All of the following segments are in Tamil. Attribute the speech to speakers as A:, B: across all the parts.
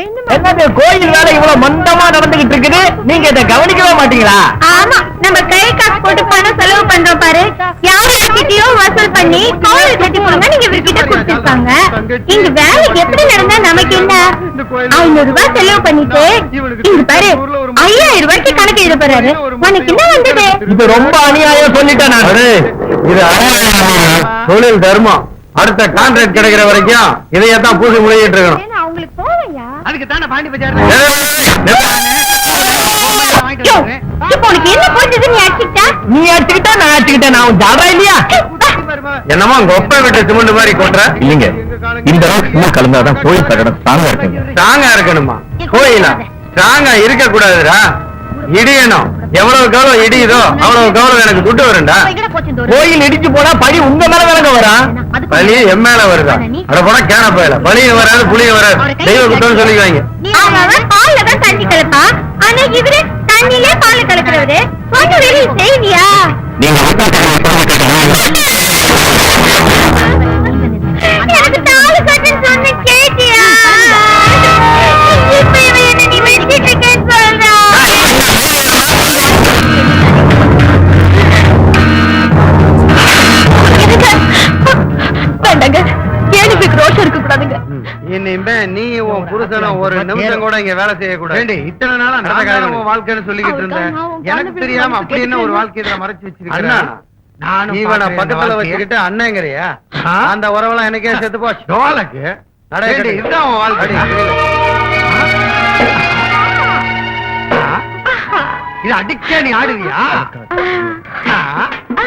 A: என்னது கோயில் வேலை இவ்வளவு மந்தமா நடந்துகிட்டு இருக்குது? நீங்க இதை கவனிக்கவே மாட்டீங்களா?
B: ஆமா நம்ம கை காசு போட்டு பணம் செலவு பண்றோம் பாரு. யார்கிட்டயோ வசூல் பண்ணி கோவில் கட்டி கொடுங்க நீங்க இவர்கிட்ட கொடுத்துருக்காங்க இங்க வேலை எப்படி நடந்தா நமக்கு என்ன? ஐநூறு ரூபாய் செலவு பண்ணிட்டு இங்க பாரு ஐயாயிரம் ரூபாய்க்கு கணக்கு எழுத போறாரு. உனக்கு என்ன வந்தது?
A: இது ரொம்ப அநியாயம் சொல்லிட்டேன் நான்.
C: இது அநியாயம். தொழில் தர்மம். அடுத்த கான்ட்ராக்ட் கிடைக்கிற வரைக்கும் இதையத்தான் பூசி முழுகிட்டு இருக்கணும்.
A: அதுக்கு தானே பாண்டி பஜார்
B: உனக்கு என்ன போட்டது நீ அடிச்சுக்கிட்ட?
A: நீ அடிச்சுக்கிட்டா நான் அடிச்சுக்கிட்டேன் நான் ஜாடா இல்லையா?
C: என்னமோ உங்க ஒப்ப விட்டு சிமெண்ட் மாதிரி கொட்டுற?
D: இல்லைங்க. இந்த அளவுக்கு கலந்தாதான் கோயில் கட்டடம் ஸ்ட்ராங்கா இருக்குங்க
C: ஸ்ட்ராங்கா இருக்கணுமா? கோயிலா? ஸ்ட்ராங்கா இருக்க கூடாதுடா இடியணும். எவ்வளவு கௌரவம் இடியுதோ அவ்வளவு கௌரவம் எனக்கு துட்டு வரும்டா.
A: கோயில் இடிச்சு போனா படி உங்க மேல விளங்க வரா?
B: அதுக்கு
C: பழி என் மேல வருதா? அட போனா கேன போயில பழியும் வராது புளியும் வராது. தெய்வ குத்தம்னு சொல்லிக்குவாங்க.
B: பால்ல தான் தண்ணி கலப்பான் ஆனா இவரு தண்ணிலே பால் கலக்குறவரு. வெளியே செய்வியா?
D: நீங்க
C: ஒரு நிமிஷம் கூட இங்க வேலை செய்யக்கூடாது. இத்தனை நாளா உன் வாழ்க்கைன்னு சொல்லிக்கிட்டு இருந்தேன். எனக்கு தெரியாம அப்படி என்ன ஒரு வாழ்க்கை இதுல மறைச்சு வச்சிருக்கேன்
A: நானும்
C: இவனை பக்கத்துல வச்சுக்கிட்டு அண்ணங்கிறியா? அந்த உறவெல்லாம் எனக்கே செத்து போச்சு.
A: சோழக்கு
C: நடை இதுதான் உன் வாழ்க்கை.
A: இது அடிக்க நீ ஆடுவியா.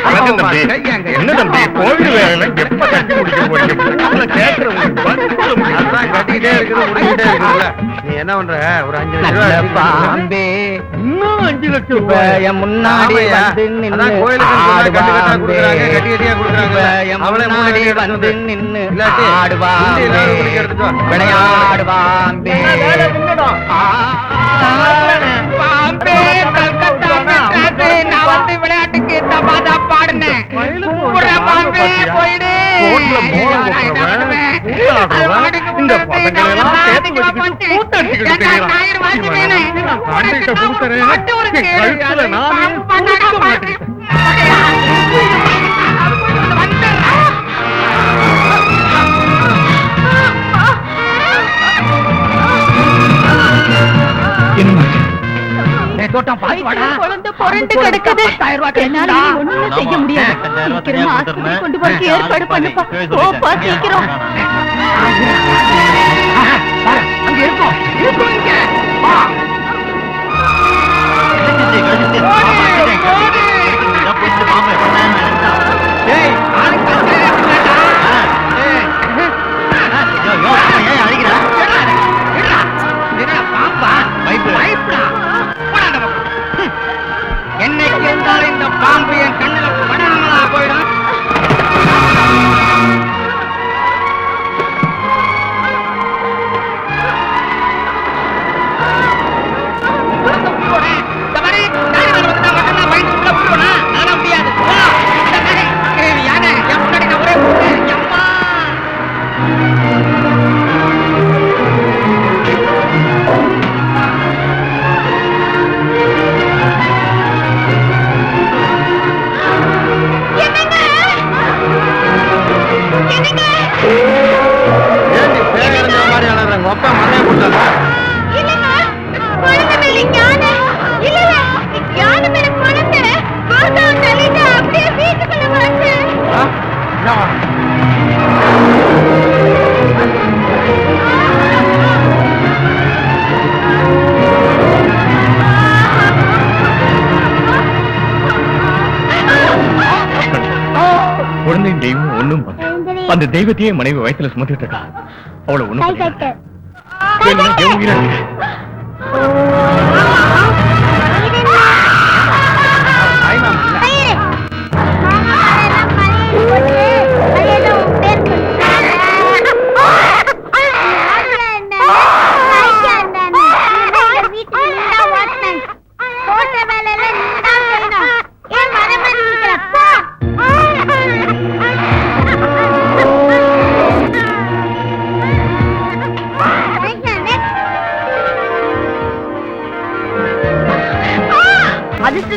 D: என்ன தம்பி கோவில் வேலை எப்ப கட்டி முடிக்க
C: கட்டிக்கிட்டே இருக்குது முடிக்கிட்டே இருக்குதுல்ல நீ என்ன பண்ற ஒரு அஞ்சு லட்சம்
A: பாம்பே இன்னும் அஞ்சு லட்சம் ரூபாய் முன்னாடி
C: கோயிலுக்கு கட்டு கட்டியா கொடுக்குறாங்க. அவளே
A: முன்னாடி வந்து. நின்னு
C: இல்லாட்டி
A: ஆடுவாம்பே.
C: இந்தியில ஒரு மணிக்கு எடுத்துட்டு வா.
A: விளையாடுவாம்பே. ஆ, பாம்பே, கல்கத்தா நான் வந்து பாடினேன். போயிடு.
D: ரோட்ல மோளம் போடுறவன், இந்த பசங்களை எல்லாம் சேர்த்து வச்சுக்கிட்டு இவன். நான் கொடுக்கறேன். கழுத்துல நானே
B: குழந்தை புரண்டு கிடக்குது. என்னால இனி ஒண்ணுமே செய்ய முடியாது. சீக்கிரமா ஆஸ்பத்திரி கொண்டு போறதுக்கு ஏற்பாடு பண்ணுப்பா. போப்பா சீக்கிரம்.
A: அங்க இருக்கும் இருக்கும் இங்க. வா. ஏய், அந்த
D: தெய்வத்தையே மனைவி வயசுல சுமத்திட்டு இருக்கா. அவளை ஒண்ணும்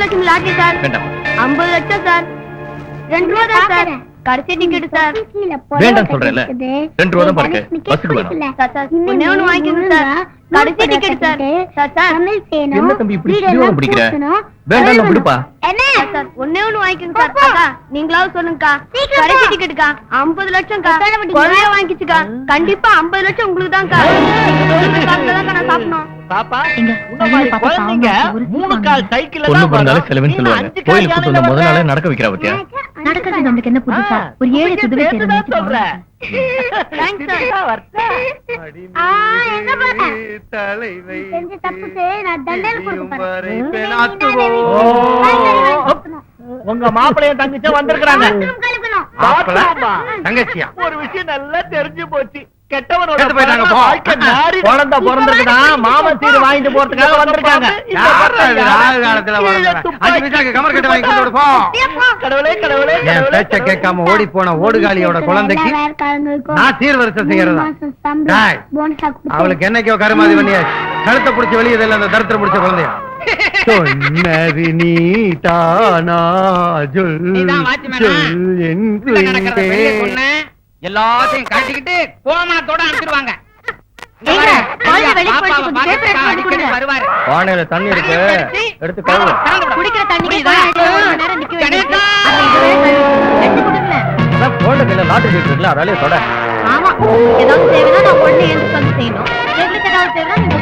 E: லட்சுமி லாட்டரி சார்.
F: வேண்டாம்.
E: ஐம்பது லட்சம் சார். ரெண்டு ரூபா தான் சார். கடைசி டிக்கெட் சார்.
F: வேண்டாம் சொல்றேன்ல. ரெண்டு ரூபா தான் பாருங்க பஸ்ஸுக்கு வேணும்.
E: சார் சார் ஒண்ணே ஒண்ணு வாங்கிக்கோங்க சார். கடைசி டிக்கெட் சார். Sir sir.
F: என்ன தம்பி இப்படி பிடிவாதம் பிடிக்கிற? வேண்டாம் நான் விடுப்பா.
E: என்ன? சார் ஒண்ணே ஒண்ணு வாங்கிக்கோங்க சார். அக்கா நீங்களாவது சொல்லுங்கக்கா. கடைசி டிக்கெட்டுக்கா ஐம்பது குழந்தைய வாங்கிச்சுக்கா. கண்டிப்பா ஐம்பது லட்சம் உங்களுக்கு தான்க்கா நான் சாப்பிடணும்.
G: பாப்பா குழந்தைங்க. மூணு கால் சைக்கிள்ல
F: பொண்ணு
G: தான்
F: பிறந்தாலே
G: வரும்.
F: செலவுன்னு சொல்லுவாங்க. கோயிலுக்கு கூட்டு வந்த நாளே. நடக்க வைக்கிறா பத்தியா?
E: நடக்கிறது நம்மளுக்கு என்ன புதுசா? ஒரு ஏழு
G: சொல்றேன். உங்க மாப்பிள்ளைய தங்கச்சும் வந்திருக்கிறாங்க.
C: தங்கச்சியா?
G: ஒரு விஷயம் நல்லா தெரிஞ்சு போச்சு. கெட்டவனோட
C: கெட்டு போயிட்டாங்க, போ.
G: வாழ்க்கை நாரி குழந்தை பிறந்திருக்குதான் மாமா சீர் வாங்கிட்டு போறதுக்காக வந்திருக்காங்க.
C: பேச்ச கேட்காம ஓடி போன ஓடுகாலியோட குழந்தைக்கு நான் சீர்வரிசை செய்யறதா? அவளுக்கு என்னைக்கோ கருமாதி பண்ணியாச்சு கழுத்தை பிடிச்சி வெளியே அந்த தரத்துல பிடிச்ச குழந்தையா. சொன்னது நீ தானா சொல்? சொல் என்று
A: எல்லாத்தையும் கட்டிக்கிட்டு கோமணத்தோட அனுப்பிடுவாங்க
F: பானையில தண்ணி இருக்கு. எடுத்து.
E: குடிக்கிற
F: லாட்டரி இருக்குல்ல அதாலே தொட.
E: ஆமா. ஏதாவது தேவைன்னா நான் உடனே எழுந்து வந்து செய்யணும். எங்களுக்கு ஏதாவது தேவைன்னா நீங்க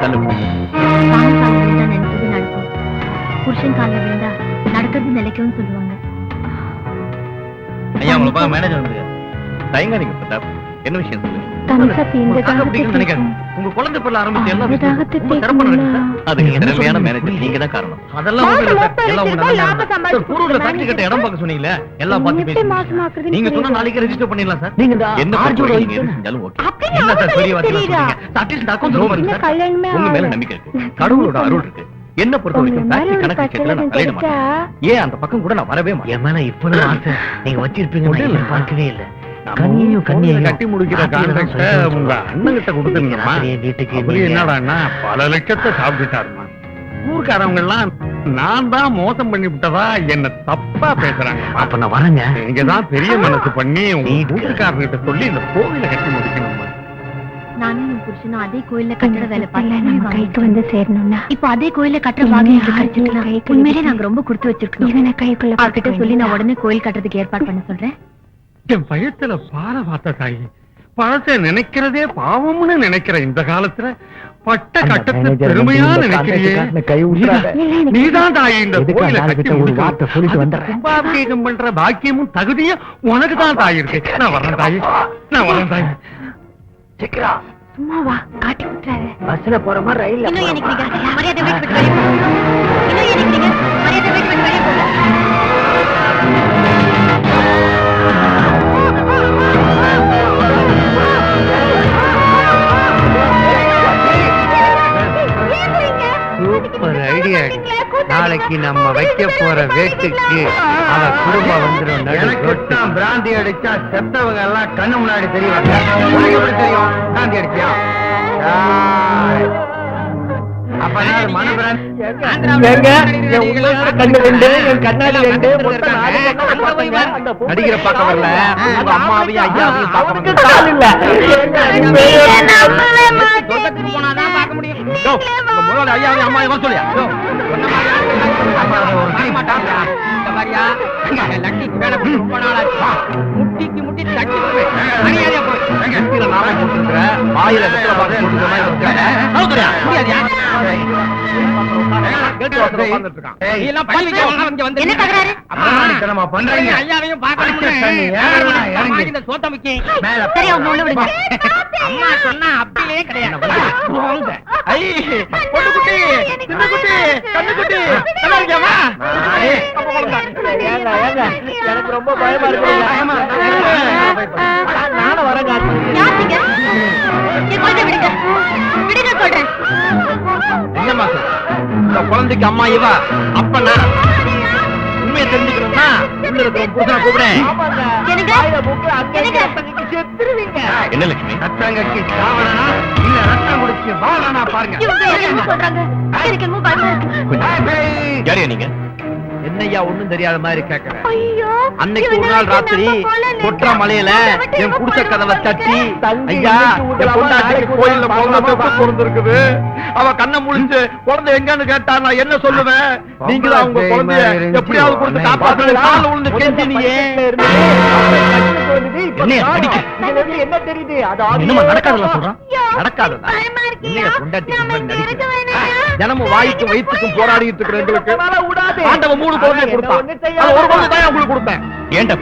F: கால
E: சாமி காலில் விழுந்தா நினைச்சது நடக்கும் புருஷன் காலில் விழுந்தா நடக்கிறது நிலைக்கும்னு சொல்லுவாங்க.
F: ஐயா உங்களை பார்க்க மேனேஜர் வந்து தயங்காதீங்க பிரதாப். என்ன விஷயம் சொல்லுங்க?
E: இந்த
C: நினைக்கிறேன் உங்க குழந்தை பிள்ளை ஆரம்பிச்சு எல்லா விஷயமும் ரொம்ப சிறப்பா நடக்குது சார்.
F: அதுக்கு
C: என்ன
F: திறமையான? மேனேஜர் நீங்க தான் காரணம்
C: அதெல்லாம் ஒண்ணும் இல்ல சார். எல்லாம்.
E: சம்பாதிச்சு
C: சார், ஃபேக்டரி கட்ட இடம் பார்க்க சொன்னீங்களே எல்லாம் பார்த்து.
E: ஆக்குறதுன்னு
C: நீங்க சொன்னா. நாளைக்கு ரெஜிஸ்டர் பண்ணிடலாம் சார்
G: நீங்க
F: என்ன
G: ஆர்ஜி
F: பொறுத்தவரை நீங்க
G: ரோஹித்
F: எது செஞ்சாலும் ஓகே
C: சார் பெரிய வார்த்தை? சொல்றீங்க அட்லீஸ்ட் சார்
F: உங்க மேல. நம்பிக்கை இருக்கு கடவுளோட அருள் இருக்கு என்ன பொறுத்த வரைக்கும் ஃபேக்டரி கணக்கு விஷயத்துல நான் தலையிட மாட்டேன் ஏன் அந்த பக்கம் கூட நான் வரவே மாட்டேன்
G: என் மேல இவ்வளவு ஆசை நீங்க வச்சிருப்பீங்க. பார்க்கவே இல்ல கண்ணியும் கண்ணியும்
C: கட்டி முடிக்கிற கான்ட்ராக்ட உங்க அண்ணன்கிட்ட கொடுத்துருந்தோமா
G: வீட்டுக்கு
C: அப்படி என்னடான்னா பல லட்சத்தை சாப்பிட்டுட்டாருமா ஊர்க்காரவங்க எல்லாம் நான் தான் மோசம் பண்ணி விட்டதா என்ன தப்பா பேசுறாங்க
G: அப்ப நான் வரேங்க.
C: நீங்க தான் பெரிய மனசு பண்ணி உங்க வீட்டுக்காரர்கிட்ட சொல்லி இந்த கோவில கட்டி முடிக்கணுமா
E: நானும் புருஷனும் அதே கோயில்ல கட்டட வேலை பார்த்தேன் நம்ம கைக்கு வந்து சேரணும்னா. இப்போ அதே கோயில்ல கட்டுற பாக்கியம் கிடைச்சிருக்கலாம் உண்மையிலே நாங்க ரொம்ப கொடுத்து வச்சிருக்கோம் இவனை கைக்குள்ள அவர்கிட்ட சொல்லி நான் உடனே கோயில் கட்டுறதுக்கு ஏற்பாடு பண்ண சொல்றேன்.
C: என் பயத்துல பார பார்த்த தாயி. பழத்தை நினைக்கிறதே பாவம்னு நினைக்கிற இந்த காலத்துல பட்ட கட்டத்தை பெருமையா நினைக்கிறியே. நீதான் தாயி இந்த கோயிலை கட்டி
G: சொல்லிட்டு.
C: கும்பாபிஷேகம் பண்ற பாக்கியமும் தகுதியும் உனக்கு தான் தாய் இருக்கு. நான் வரேன் தாயி. நான் வரேன் தாயி.
G: சீக்கிரம்
E: சும்மா வா காட்டி விட்டுறாரு
G: பஸ்ல போற மாதிரி ரயில்ல
E: இன்னும் மரியாதை இன்னும் எனக்கு
C: ஐடியா நாளைக்கு நம்ம வைக்க போற வேட்டுக்கு அவ குடும்பம் வந்துடும் எனக்கு பிராந்தி அடிச்சா செத்தவங்க எல்லாம் கண்ணு முன்னாடி தெரியும் தெரியும்? பிராந்தி அடிச்சியா?
G: உள்ளத்துல கண்ணு ரெண்டு, என்
A: ரொம்ப நாள் ஆச்சு முட்டிக்கு முட்டி தட்டி. மரியாதையா போய்.
H: நாம போட்டுருக்கிற வாயில வெத்தலை பாக்கு மாதிரி
A: அம்மா சொன்னா அப்படியே கிடையாது.
C: எனக்கு ரொம்ப பயமா இருக்கு. நானும்
B: குழந்தை விடுங்க. சொல்றேன்.
H: என்னம்மா குழந்தைக்கு அம்மா இவ? அப்ப நான் உண்மையை தெரிஞ்சுக்கணும்னா உள்ள இருக்கிற புருஷனை கூப்பிடுறேன்
F: என்ன லட்சுமி?
H: சாவனா இல்ல ரத்தம் குடிச்சு வாழனா பாருங்க.
F: யாரையா நீங்க?
H: என்னய்யா ஒண்ணும் தெரியாத மாதிரி கேக்குற.
B: ஐயோ
H: அன்னைக்கு ஒரு நாள் ராத்திரி கொற்ற மலையில என் குடிச கதவை தட்டி ஐயா கோயில்ல பிறந்திருக்குது அவ கண்ணை முழிச்சு குழந்தை எங்கன்னு கேட்டா நான் என்ன சொல்லுவேன்? நீங்க தான் உங்க குழந்தைய எப்படியாவது கொடுத்து காப்பாத்து கால கெஞ்சினியே
F: என்னையா?
C: என்ன தெரியுது?
F: சொல்றான்?
H: என்னையா தினமும் வாய்க்கும் வயிற்றுக்கும் போராடிட்டு இருக்கிற மூணு கொடுத்தான். ஒரு தான் உங்களுக்கு
F: ஏன்டா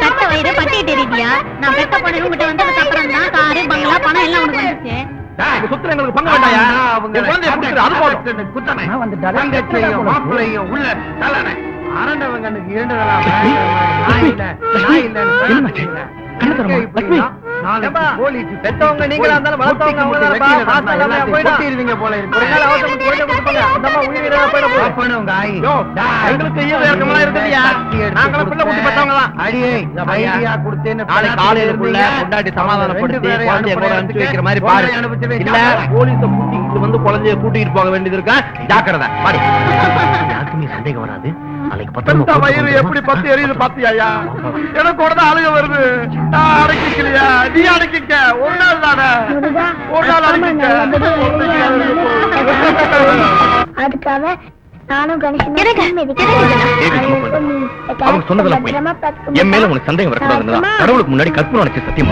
B: கட்ட வயிறு பட்டிட்டு எரியுதியா? நான் பெத்த பொண்ணு உங்ககிட்ட வந்ததுக்கு அப்புறம் தான் காரு பங்களா பணம் எல்லாம் உனக்கு வந்துச்சு
H: உங்க சொத்துல எங்களுக்கு பங்கு வேண்டாயா?
G: அவங்க
H: குழந்தைய கொடுத்துரு அது
G: குத்தனை.
C: வந்துட்டாரா?
G: மாப்பிள்ளையும் உள்ள
H: இல்ல நான் இல்ல
F: என்னம்மாச்சு? கண்ணு தரமா?
C: பெத்தவங்க நீங்களா இருந்தாலும் வளர்த்தவங்க.
H: கொட்டிடுவீங்க போல
C: ஒரு
H: இருக்கு
C: நாள் அவசரத்துக்கு குழந்தை கொடுத்துப்பாங்க. அந்த அம்மா உயிர் இல்லாம போயிட போகுது.
H: அப்பனு உங்க ஆயி.
C: யோ,
H: டேய்,
C: எங்களுக்கு ஈவு இறக்கமெல்லாம் இருக்குதுயா.
H: கத்தி எடுத்து
C: நாங்களும் பிள்ளை குட்டி பெத்தவங்க தான்.
H: அடியே
C: இந்த பையன்
H: ஐடியா கொடுத்தேன்னு
C: நாளை காலையிலுக்குள்ள
H: இருந்தீங்க.
C: பொண்டாட்டி
H: ரெண்டு
C: சமாதானப்படுத்தி
H: பேரையும்
C: குழந்தைய கூட
H: அனுப்புறேன்
C: அனுப்பிச்சு வைக்கிற மாதிரி
H: குழந்தைய
C: பாரு
H: அனுப்பிச்சு வை.
C: இல்ல போலீஸ கூட்டிட்டு வந்து குழந்தைய கூட்டிட்டு போக வேண்டியது இருக்கா ஜாக்கிரதை பாடி
F: யாருக்குமே சந்தேகம் வராது நாளைக்கு
H: பெத்த வயிறு. எப்படி பத்தி எரியுது பாத்தியாயா எனக்கு உடனே அழுக வருது நான் அடக்கிக்கலையா நீ அடக்கிக்க ஒரு நாள் தானே ஒரு நாள் அடக்கிக்க
B: அதுக்காக நானும் கணேசன்
F: அவங்க சொன்னதெல்லாம் போய் என் மேல உனக்கு சந்தேகம் வரக்கூடாதுன்னு தான் கடவுளுக்கு முன்னாடி கற்பனை சத்தியம்